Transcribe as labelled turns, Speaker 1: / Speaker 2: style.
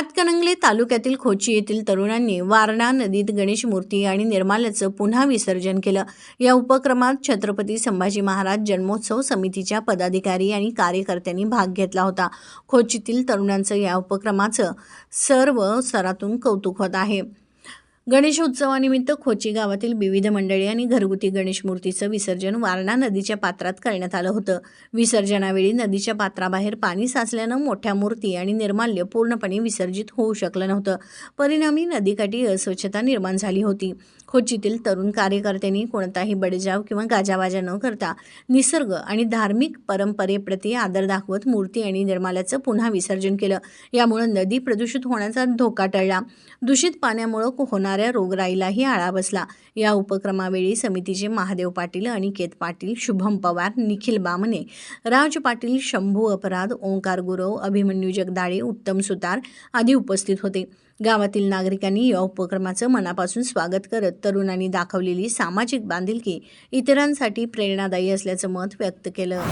Speaker 1: हातकणंगले तालुक्यातील खोची येथील तरुणांनी वारणा नदीत गणेश मूर्ती आणि निर्माल्याचं पुन्हा विसर्जन केलं. या उपक्रमात छत्रपती संभाजी महाराज जन्मोत्सव समितीच्या पदाधिकारी आणि कार्यकर्त्यांनी भाग घेतला होता. खोचीतील तरुणांचं या उपक्रमाचं सर्व स्तरातून कौतुक होत आहे. गणेशोत्सवानिमित्त खोची गावातील विविध मंडळी आणि घरगुती गणेश मूर्तीचं विसर्जन वारणा नदीच्या पात्रात करण्यात आलं होतं. विसर्जनावेळी नदीच्या पात्राबाहेर पाणी साचल्यानं मोठ्या मूर्ती आणि निर्माल्य पूर्णपणे विसर्जित होऊ शकलं नव्हतं. परिणामी नदीकाठी अस्वच्छता निर्माण झाली होती. खोचीतील तरुण कार्यकर्त्यांनी कोणताही बडजाव किंवा गाजावाजा न करता निसर्ग आणि धार्मिक परंपरेप्रती आदर दाखवत मूर्ती आणि निर्माल्याचं पुन्हा विसर्जन केलं. यामुळं नदी प्रदूषित होण्याचा धोका टळला. दूषित पाण्यामुळं होणाऱ्या रोगराईलाही आळा बसला. या उपक्रमावेळी समितीचे महादेव पाटील अनिकेत पाटील शुभम पवार निखिल बामने राज पाटील शंभू अपराध ओंकार गुरव अभिमन्यू जगदाळे उत्तम सुतार आदी उपस्थित होते. गावातील नागरिकांनी या उपक्रमाचं मनापासून स्वागत करत तरुणांनी दाखवलेली सामाजिक बांधिलकी इतरांसाठी प्रेरणादायी असल्याचं मत व्यक्त केलं.